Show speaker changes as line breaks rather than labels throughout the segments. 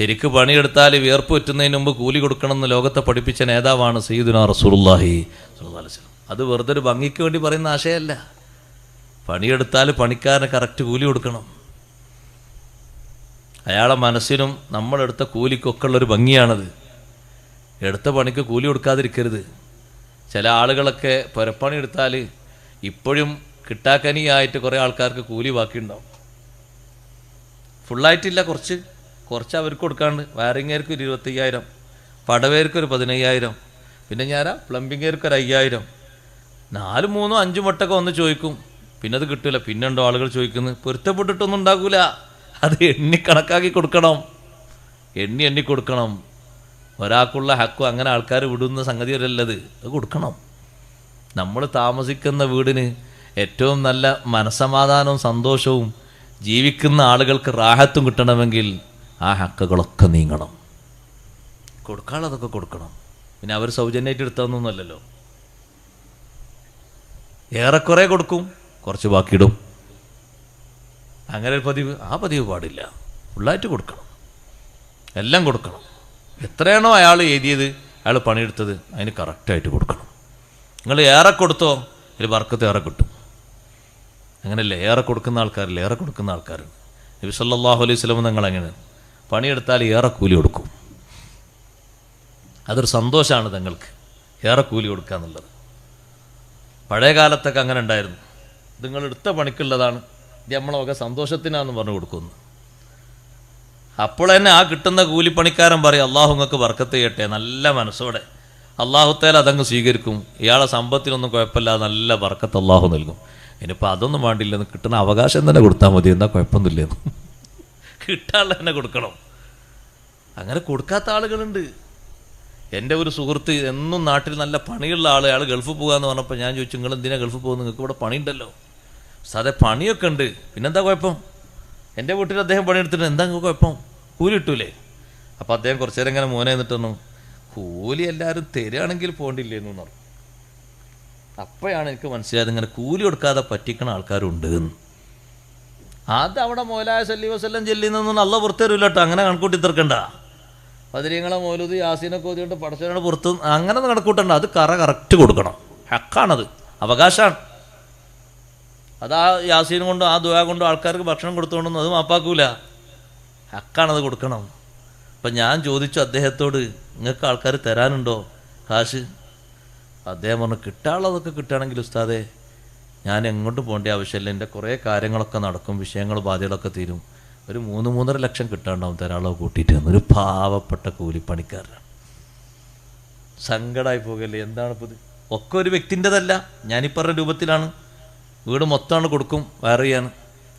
ശരിക്ക് പണിയെടുത്താൽ വിയർപ്പ് പറ്റുന്നതിന് മുമ്പ് കൂലി കൊടുക്കണമെന്ന് ലോകത്തെ പഠിപ്പിച്ച നേതാവാണ് സയ്യിദുന അലൈഹി വസല്ലം. അത് വെറുതെ ഒരു ഭംഗിക്ക് വേണ്ടി പറയുന്ന ആശയമല്ല പണിയെടുത്താൽ പണിക്കാരന് കറക്റ്റ് കൂലി കൊടുക്കണം. അയാളെ മനസ്സിനും നമ്മളെടുത്ത കൂലിക്കൊക്കെ ഉള്ളൊരു ഭംഗിയാണത്. എടുത്ത പണിക്ക് കൂലി കൊടുക്കാതിരിക്കരുത്. ചില ആളുകളൊക്കെ പുരപ്പണി എടുത്താൽ ഇപ്പോഴും കിട്ടാക്കനിയായിട്ട് കുറേ ആൾക്കാർക്ക് കൂലി ബാക്കിയുണ്ടാവും. ഫുള്ളായിട്ടില്ല കുറച്ച്. കുറച്ച് അവർക്ക് കൊടുക്കാണ്ട് വയറിങ്ങേർക്ക് ഒരു ഇരുപത്തയ്യായിരം പടവേർക്ക് ഒരു പതിനയ്യായിരം പിന്നെ ഞാനാ പ്ലംബിങ്ങേർക്ക് ഒരു അയ്യായിരം. നാല് മൂന്നോ അഞ്ചും വട്ടൊക്കെ വന്ന് ചോദിക്കും. പിന്നെ അത് കിട്ടില്ല പിന്നെ ഉണ്ടോ ആളുകൾ ചോദിക്കുന്നത് പൊരുത്തപ്പെട്ടിട്ടൊന്നും ഉണ്ടാകൂല അത് എണ്ണി കണക്കാക്കി കൊടുക്കണം. എണ്ണി എണ്ണി കൊടുക്കണം. ഒരാൾക്കുള്ള ഹക്കും അങ്ങനെ ആൾക്കാർ വിടുന്ന സംഗതി അല്ലത് അത് കൊടുക്കണം. നമ്മൾ താമസിക്കുന്ന വീടിന് ഏറ്റവും നല്ല മനസമാധാനവും സന്തോഷവും ജീവിക്കുന്ന ആളുകൾക്ക് റാഹത്തും കിട്ടണമെങ്കിൽ ആ ഹക്കുകളൊക്കെ നീങ്ങണം. കൊടുക്കാനുള്ളതൊക്കെ കൊടുക്കണം. പിന്നെ അവർ സൗജന്യമായിട്ട് എടുത്തതൊന്നുമല്ലല്ലോ ഏറെക്കുറെ കൊടുക്കും കുറച്ച് ബാക്കിയിടും. അങ്ങനെ ഒരു പതിവ് ആ പതിവ് പാടില്ല. ഫുള്ളായിട്ട് കൊടുക്കണം. എല്ലാം കൊടുക്കണം. എത്രയാണോ അയാൾ എഴുതിയത് അയാൾ പണിയെടുത്തത് അതിന് കറക്റ്റായിട്ട് കൊടുക്കണം. നിങ്ങൾ ഏറെ കൊടുത്തോ ഒരു വർക്കത്ത് ഏറെ കിട്ടും. അങ്ങനെയല്ലേ ഏറെ കൊടുക്കുന്ന ആൾക്കാരില്ല ഏറെ കൊടുക്കുന്ന ആൾക്കാരുണ്ട്. നബി സല്ലാഹു അലൈഹി സ്വലം നിങ്ങൾ എങ്ങനെ പണിയെടുത്താൽ ഏറെ കൂലി കൊടുക്കും. അതൊരു സന്തോഷമാണ് തങ്ങൾക്ക് ഏറെ കൂലി കൊടുക്കുക എന്നുള്ളത്. പഴയ കാലത്തൊക്കെ അങ്ങനെ ഉണ്ടായിരുന്നു. നിങ്ങൾ എടുത്ത പണിക്കുള്ളതാണ് ഇത് നമ്മളൊക്കെ സന്തോഷത്തിനാണെന്ന് പറഞ്ഞു കൊടുക്കുന്നു. അപ്പോൾ തന്നെ ആ കിട്ടുന്ന കൂലിപ്പണിക്കാരൻ പറയും അള്ളാഹു നിങ്ങൾക്ക് വർക്കത്ത് ചെയ്യട്ടെ നല്ല മനസ്സോടെ. അള്ളാഹുത്തേൽ അതങ്ങ് സ്വീകരിക്കും. ഇയാളെ സമ്പത്തിനൊന്നും കുഴപ്പമില്ല നല്ല വർക്കത്ത് അള്ളാഹു നൽകും. ഇനിയിപ്പോൾ അതൊന്നും വേണ്ടില്ലെന്ന് കിട്ടുന്ന അവകാശം തന്നെ കൊടുത്താൽ മതി എന്നാൽ കുഴപ്പമൊന്നുമില്ലെന്ന്. കിട്ടാനുള്ള തന്നെ കൊടുക്കണം. അങ്ങനെ കൊടുക്കാത്ത ആളുകളുണ്ട്. എന്റെ ഒരു സുഹൃത്ത് എന്നും നാട്ടിൽ നല്ല പണിയുള്ള ആൾ അയാൾ ഗൾഫ് പോകാമെന്ന് പറഞ്ഞപ്പോൾ ഞാൻ ചോദിച്ചു നിങ്ങൾ എന്തിനാണ് ഗൾഫ് പോകുന്നത്? നിങ്ങൾക്ക് ഇവിടെ പണിയുണ്ടല്ലോ. സാധേ പണിയൊക്കെ ഉണ്ട്. പിന്നെന്താ കുഴപ്പം? എന്റെ വീട്ടിൽ അദ്ദേഹം പണിയെടുത്തിട്ട് എന്താ കുഴപ്പം? കൂലി കിട്ടൂലേ. അപ്പോൾ അദ്ദേഹം കുറച്ചു നേരം ഇങ്ങനെ മോനെ എന്നിട്ടൊന്നു കൂലി എല്ലാവരും തരികയാണെങ്കിൽ പോകണ്ടില്ലേന്ന് പറഞ്ഞു. അപ്പോഴാണ് എനിക്ക് മനസ്സിലായത് ഇങ്ങനെ കൂലി കൊടുക്കാതെ പറ്റിക്കണ ആൾക്കാരുണ്ട് എന്ന്. അത് അവിടെ മോലായ സല്ലി വസ്ല്ലാം നല്ല പുറത്തരൂല്ല കേട്ടോ. അങ്ങനെ കണക്കൂട്ടി തീർക്കണ്ട. പതിരിങ്ങളെ മൗലൂദ് യാസീനൊക്കെ ഓതിയിട്ട് പടച്ചവനോട് പുറത്ത് അങ്ങനെ കണക്കൂട്ടണ്ട. അത് കറ കറക്റ്റ് കൊടുക്കണം. ഹക്കാണത്. അവകാശമാണ്. അത് ആ യാസീൻ കൊണ്ടും ആ ദുവാ കൊണ്ടും ആൾക്കാർക്ക് ഭക്ഷണം കൊടുത്തുകൊണ്ടൊന്നും അത് മാപ്പാക്കൂല. ഹക്കാണത് കൊടുക്കണം. അപ്പം ഞാൻ ചോദിച്ചു അദ്ദേഹത്തോട് നിങ്ങൾക്ക് ആൾക്കാർ തരാനുണ്ടോ? കാശ്. അദ്ദേഹം പറഞ്ഞു കിട്ടാനുള്ളതൊക്കെ കിട്ടുകയാണെങ്കിൽ ഉസ്താദേ ഞാൻ എങ്ങോട്ട് പോകേണ്ട ആവശ്യമില്ല. എന്റെ കുറേ കാര്യങ്ങളൊക്കെ നടക്കും. വിഷയങ്ങൾ ബാധ്യതകളൊക്കെ തീരും. ഒരു മൂന്ന് മൂന്നര ലക്ഷം കിട്ടാണ്ടാവും തരാളോ കൂട്ടിയിട്ട് ഒരു പാവപ്പെട്ട കൂലിപ്പണിക്കാരനാണ് സങ്കടമായി പോകല്ലേ? എന്താണ് ഇത്? ഒക്കെ ഒരു വ്യക്തിന്റെതല്ല. ഞാനീ പറഞ്ഞ രൂപത്തിലാണ്. വീട് മൊത്തമാണ് കൊടുക്കും വയർ ചെയ്യാൻ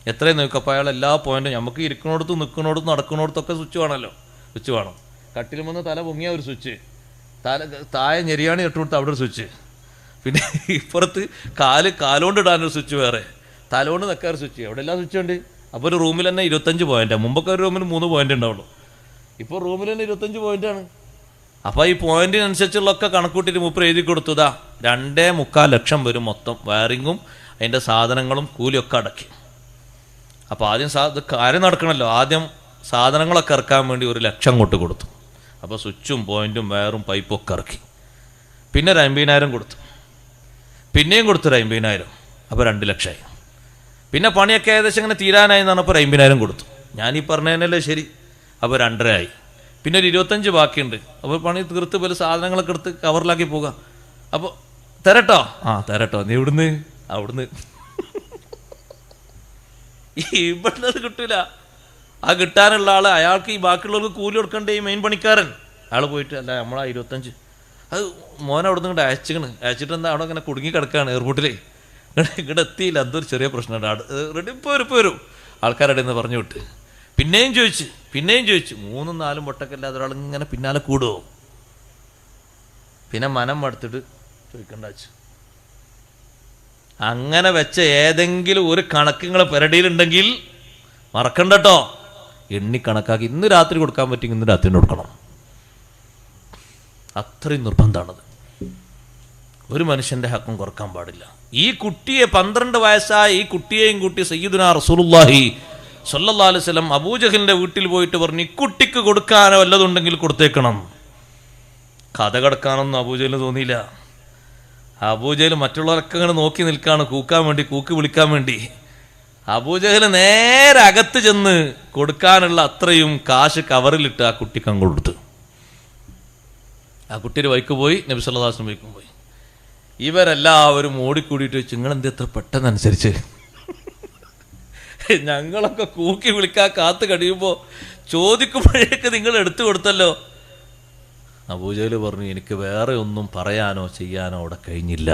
എത്രയും നോക്കും അപ്പോൾ അയാൾ എല്ലാ പോയിന്റും നമുക്ക് ഇരിക്കണോടത്തും നിൽക്കണോടത്തും നടക്കണോടത്തൊക്കെ സ്വിച്ച് വേണമല്ലോ. സ്വിച്ച് വേണം. കട്ടിൽ വന്ന് തല പൊങ്ങിയ ഒരു സ്വിച്ച്. തല താഴെ ഞെരിയാണി ഇട്ടുകൊടുത്ത് അവിടെ ഒരു സ്വിച്ച്. പിന്നെ ഇപ്പുറത്ത് കാൽ കാലുകൊണ്ട് ഇടാനൊരു സ്വിച്ച് വേറെ. തലോണ്ട് നിൽക്കാൻ സ്വിച്ച്. എവിടെ എല്ലാം സ്വിച്ച് ഉണ്ട്. അപ്പോൾ ഒരു റൂമിൽ തന്നെ ഇരുപത്തഞ്ച് പോയിന്റാണ് മുമ്പൊക്കെ ഒരു റൂമിൽ മൂന്ന് പോയിന്റ് ഉണ്ടാവുള്ളൂ. ഇപ്പോൾ റൂമിൽ തന്നെ ഇരുപത്തഞ്ച് പോയിന്റാണ്. അപ്പോൾ ഈ പോയിന്റിനനുസരിച്ചുള്ളൊക്കെ കണക്കൂട്ടിട്ട് മൂപ്പർ എഴുതി കൊടുത്തതാ രണ്ടേ മുക്കാൽ ലക്ഷം വരും മൊത്തം. വയറിങ്ങും അതിന്റെ സാധനങ്ങളും കൂലിയൊക്കെ അടക്കി അപ്പോൾ ആദ്യം സാ കാര്യം നടക്കണമല്ലോ ആദ്യം സാധനങ്ങളൊക്കെ ഇറക്കാൻ വേണ്ടി ഒരു ലക്ഷം കൊണ്ട് കൊടുത്തു. അപ്പോൾ സ്വിച്ചും പോയിന്റും വയറും പൈപ്പും ഒക്കെ ഇറക്കി. പിന്നെ ഒരു അമ്പതിനായിരം കൊടുത്തു. പിന്നെയും കൊടുത്തൊരു അമ്പതിനായിരം. അപ്പോൾ രണ്ട് ലക്ഷമായി. പിന്നെ പണിയൊക്കെ ഏകദേശം ഇങ്ങനെ തീരാനായി എന്നാണ് അപ്പോൾ ഒരു അമ്പതിനായിരം കൊടുത്തു. ഞാൻ ഈ പറഞ്ഞതിനല്ലേ ശരി. അപ്പോൾ രണ്ടരയായി. പിന്നെ ഒരു ഇരുപത്തഞ്ച് ബാക്കിയുണ്ട്. അപ്പോൾ പണി തീർത്ത് പോലെ സാധനങ്ങളൊക്കെ എടുത്ത് കവറിലാക്കി പോകാം. അപ്പോൾ തരട്ടോ? ആ തരട്ടോ. നീ ഇവിടുന്ന് അവിടുന്ന്. ഇവിടുന്ന് അത് കിട്ടൂല. ആ കിട്ടാനുള്ള ആൾ അയാൾക്ക് ഈ ബാക്കിയുള്ളവർക്ക് കൂലി കൊടുക്കണ്ടേ ഈ മെയിൻ പണിക്കാരൻ? അയാൾ പോയിട്ട് അല്ല നമ്മളാ ഇരുപത്തഞ്ച്. അത് മോൻ അവിടെ നിന്ന് അയച്ചിക്കണ്. അയച്ചിട്ട് എന്താ അവിടെ ഇങ്ങനെ കുടുങ്ങി കിടക്കുകയാണ് എയർപോർട്ടിലേ ഇങ്ങോട്ട് എത്തിയില്ല. അതൊരു ചെറിയ പ്രശ്നമുണ്ട് റെഡി പോരും ഇപ്പോൾ ആൾക്കാരുടെ നിന്ന് പറഞ്ഞു വിട്ട്. പിന്നെയും ചോദിച്ച് പിന്നെയും ചോദിച്ചു. മൂന്നും നാലും വട്ടൊക്കെ അല്ലാതെ ഒരാൾ ഇങ്ങനെ പിന്നാലെ കൂടുമോ പിന്നെ മനം മടുത്തിട്ട് ചോദിക്കണ്ടാച്ചു അങ്ങനെ വെച്ച ഏതെങ്കിലും ഒരു കണക്ക് പെരടിയിലുണ്ടെങ്കിൽ മറക്കണ്ടട്ടോ എണ്ണി കണക്കാക്കി ഇന്ന് രാത്രി കൊടുക്കാൻ പറ്റുമെങ്കിൽ ഇന്ന് രാത്രി കൊടുക്കണം. അത്രയും നിർബന്ധമാണത് ഒരു മനുഷ്യന്റെ ഹക്കും കുറയ്ക്കാൻ പാടില്ല. ഈ കുട്ടിയെ പന്ത്രണ്ട് വയസ്സായ ഈ കുട്ടിയെയും കൂട്ടി സയ്യിദുന റസൂലുള്ളാഹി സല്ലല്ലാഹു അലൈഹി വസല്ലം അബൂജഹലിന്റെ വീട്ടിൽ പോയിട്ട് പറഞ്ഞു ഇക്കുട്ടിക്ക് കൊടുക്കാനോ വല്ലതുണ്ടെങ്കിൽ കൊടുത്തേക്കണം. കഥ കടക്കാനൊന്നും അബൂജഹലിന് തോന്നിയില്ല. അബൂജഹൽ മറ്റുള്ളവരൊക്കെ ഇങ്ങനെ നോക്കി നിൽക്കാണ് കൂക്കാൻ വേണ്ടി കൂക്കി വിളിക്കാൻ വേണ്ടി. അബൂജഹൽ നേരെ അകത്ത് ചെന്ന് കൊടുക്കാനുള്ള അത്രയും കാശ് കവറിലിട്ട് ആ കുട്ടിക്ക് അങ്ങ് കൊടുത്തു. ആ കുട്ടിയുടെ വൈക്ക് പോയി നബി വൈക്കും പോയി. ഇവരെല്ലാവരും ഓടിക്കൂടിയിട്ട് വെച്ച് നിങ്ങളെന്ത് എത്ര പെട്ടെന്നനുസരിച്ച്? ഞങ്ങളൊക്കെ കൂക്കി വിളിക്കാൻ കാത്തു കഴിയുമ്പോൾ ചോദിക്കുമ്പോഴേക്ക് നിങ്ങൾ എടുത്തു കൊടുത്തല്ലോ. അബൂജയിൽ പറഞ്ഞു എനിക്ക് വേറെ ഒന്നും പറയാനോ ചെയ്യാനോ അവിടെ കഴിഞ്ഞില്ല.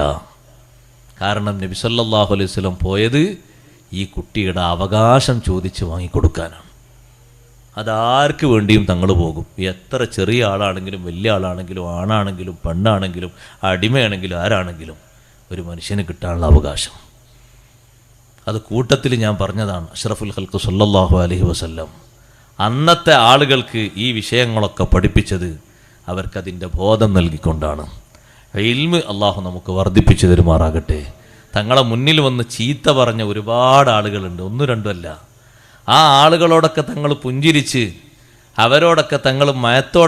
കാരണം നബി സല്ലല്ലാഹു അലൈഹി വസല്ലം പോയത് ഈ കുട്ടിയുടെ അവകാശം ചോദിച്ച് വാങ്ങിക്കൊടുക്കാനാണ്. അതാർക്ക് വേണ്ടിയും തങ്ങൾ പോകും. എത്ര ചെറിയ ആളാണെങ്കിലും വലിയ ആളാണെങ്കിലും ആണാണെങ്കിലും പെണ്ണാണെങ്കിലും അടിമയാണെങ്കിലും ആരാണെങ്കിലും ഒരു മനുഷ്യന് കിട്ടാനുള്ള അവകാശം. അത് കൂട്ടത്തിൽ ഞാൻ പറഞ്ഞതാണ് അഷ്റഫുൽ ഹൽക്ക് സല്ലാഹു അലഹി വസ്ല്ലാം. അന്നത്തെ ആളുകൾക്ക് ഈ വിഷയങ്ങളൊക്കെ പഠിപ്പിച്ചത് അവർക്കതിന്റെ ബോധം നൽകിക്കൊണ്ടാണ്. ഇൽമ് അള്ളാഹു നമുക്ക് വർദ്ധിപ്പിച്ചു തരുമാറാകട്ടെ. തങ്ങളെ മുന്നിൽ വന്ന് ചീത്ത പറഞ്ഞ ഒരുപാട് ആളുകളുണ്ട്. ഒന്നും രണ്ടുമല്ല ആ ആളുകളോടൊക്കെ തങ്ങൾ പുഞ്ചിരിച്ച് അവരോടൊക്കെ തങ്ങൾ മയത്തോടെ